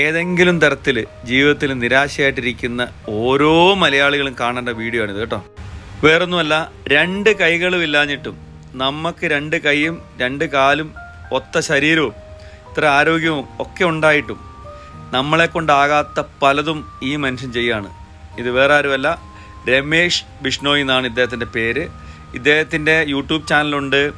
ഏതെങ്കിലും തരത്തിൽ ജീവിതത്തിൽ നിരാശയായിട്ടിരിക്കുന്ന ഓരോ മലയാളികളും കാണേണ്ട വീഡിയോ ആണിത് കേട്ടോ. വേറൊന്നുമല്ല രണ്ട് കൈകളും ഇല്ലാഞ്ഞിട്ടും നമുക്ക് രണ്ട് കൈയും രണ്ട് കാലും ഒത്ത ശരീരവും ഇത്ര ആരോഗ്യവും ഒക്കെ ഉണ്ടായിട്ടും നമ്മളെ കൊണ്ടാകാത്ത പലതും ഈ മനുഷ്യൻ ചെയ്യാണ്. ഇത് വേറെ ആരുമല്ല രമേഷ് ബിഷ്ണോയ് എന്നാണ് ഇദ്ദേഹത്തിന്റെ പേര്. ഇദ്ദേഹത്തിന്റെ യൂട്യൂബ് ചാനലുണ്ട്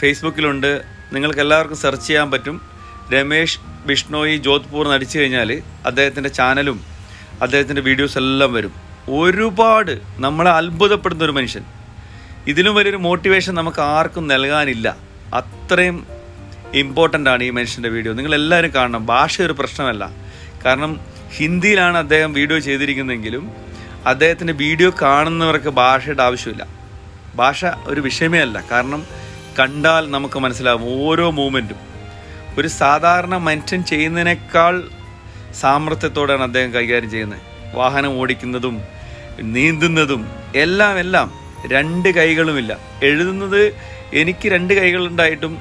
ഫേസ്ബുക്കിലുണ്ട്. നിങ്ങൾക്ക് എല്ലാവർക്കും സെർച്ച് ചെയ്യാൻ പറ്റും. രമേഷ് ബിഷ്ണോയി ജോധ്പൂർ നടിച്ചു കഴിഞ്ഞാൽ അദ്ദേഹത്തിന്റെ ചാനലും അദ്ദേഹത്തിന്റെ വീഡിയോസ് എല്ലാം വരും. ഒരുപാട് നമ്മളെ അത്ഭുതപ്പെടുന്ന ഒരു മനുഷ്യൻ. ഇതിലും വലിയൊരു മോട്ടിവേഷൻ നമുക്ക് ആർക്കും നൽകാനില്ല. അത്രയും ഇമ്പോർട്ടന്റ് ആണ് ഈ മനുഷ്യന്റെ വീഡിയോ നിങ്ങൾ എല്ലാവരും കാണണം. ഭാഷ ഒരു പ്രശ്നമല്ല. കാരണം ഹിന്ദിയിലാണ് അദ്ദേഹം വീഡിയോ ചെയ്തിരിക്കുന്നതെങ്കിലും അദ്ദേഹത്തിന്റെ വീഡിയോ കാണുന്നവർക്ക് ഭാഷയുടെ ആവശ്യമില്ല. ഭാഷ ഒരു വിഷയമേ അല്ല. കാരണം കണ്ടാൽ നമുക്ക് മനസ്സിലാവും ഓരോ മൂമെന്റും ഒരു സാധാരണ മനുഷ്യൻ ചെയ്യുന്നതിനേക്കാൾ സാമർത്ഥ്യത്തോടെയാണ് അദ്ദേഹം കൈകാര്യം ചെയ്യുന്നത്. വാഹനം ഓടിക്കുന്നതും നീന്തുന്നതും എല്ലാം എല്ലാം. രണ്ട് കൈകളുമില്ല. എഴുതുന്നത് എനിക്ക് രണ്ട് കൈകളുണ്ടായിട്ടും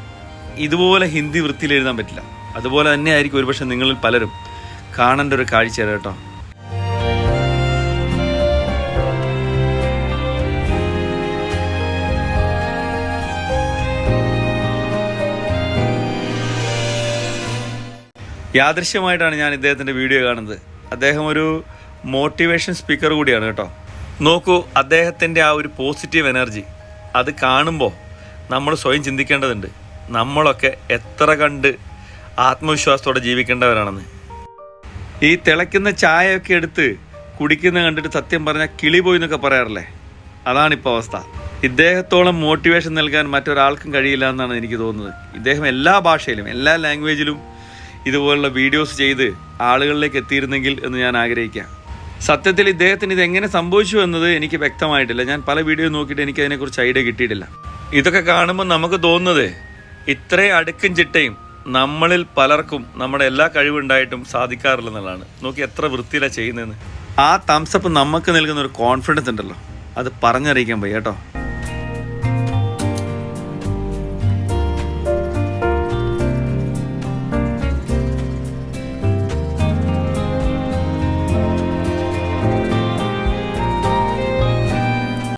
ഇതുപോലെ ഹിന്ദി വൃത്തിയിൽ എഴുതാൻ പറ്റില്ല. അതുപോലെ തന്നെ ആയിരിക്കും ഒരുപക്ഷെ നിങ്ങളിൽ പലരും. കാണേണ്ട ഒരു കാഴ്ചയാണ് കേട്ടോ. യാദൃശ്യമായിട്ടാണ് ഞാൻ ഇദ്ദേഹത്തിന്റെ വീഡിയോ കാണുന്നത്. അദ്ദേഹം ഒരു മോട്ടിവേഷൻ സ്പീക്കർ കൂടിയാണ് കേട്ടോ. നോക്കൂ അദ്ദേഹത്തിന്റെ ആ ഒരു പോസിറ്റീവ് എനർജി അത് കാണുമ്പോൾ നമ്മൾ സ്വയം ചിന്തിക്കേണ്ടതുണ്ട്. നമ്മളൊക്കെ എത്ര കണ്ട് ആത്മവിശ്വാസത്തോടെ ജീവിക്കേണ്ടവരാണെന്ന്. ഈ തിളയ്ക്കുന്ന ചായയൊക്കെ എടുത്ത് കുടിക്കുന്ന കണ്ടിട്ട് സത്യം പറഞ്ഞാൽ കിളി പോയി എന്നൊക്കെ പറയാറില്ലേ? അതാണിപ്പോൾ അവസ്ഥ. ഇദ്ദേഹത്തോളം മോട്ടിവേഷൻ നൽകാൻ മറ്റൊരാൾക്കും കഴിയില്ല എന്നാണ് എനിക്ക് തോന്നുന്നത്. ഇദ്ദേഹം എല്ലാ ഭാഷയിലും എല്ലാ ലാംഗ്വേജിലും ഇതുപോലുള്ള വീഡിയോസ് ചെയ്ത് ആളുകളിലേക്ക് എത്തിയിരുന്നെങ്കിൽ എന്ന് ഞാൻ ആഗ്രഹിക്കാം. സത്യത്തിൽ ഇദ്ദേഹത്തിന് ഇത് എങ്ങനെ സംഭവിച്ചു എന്നത് എനിക്ക് വ്യക്തമായിട്ടില്ല. ഞാൻ പല വീഡിയോ നോക്കിയിട്ട് എനിക്ക് അതിനെക്കുറിച്ച് ഐഡിയ കിട്ടിയിട്ടില്ല. ഇതൊക്കെ കാണുമ്പോൾ നമുക്ക് തോന്നുന്നത് ഇത്രയും അടുക്കും ചിട്ടയും നമ്മളിൽ പലർക്കും നമ്മുടെ എല്ലാ കഴിവുണ്ടായിട്ടും സാധിക്കാറില്ല സാധിക്കാറില്ലെന്നുള്ളതാണ് നോക്കി എത്ര വൃത്തിയിലാണ് ചെയ്യുന്നതെന്ന്. ആ തംസപ്പ് നമുക്ക് നൽകുന്ന ഒരു കോൺഫിഡൻസ് ഉണ്ടല്ലോ. അത് പറഞ്ഞറിയിക്കാൻ പോയി കേട്ടോ.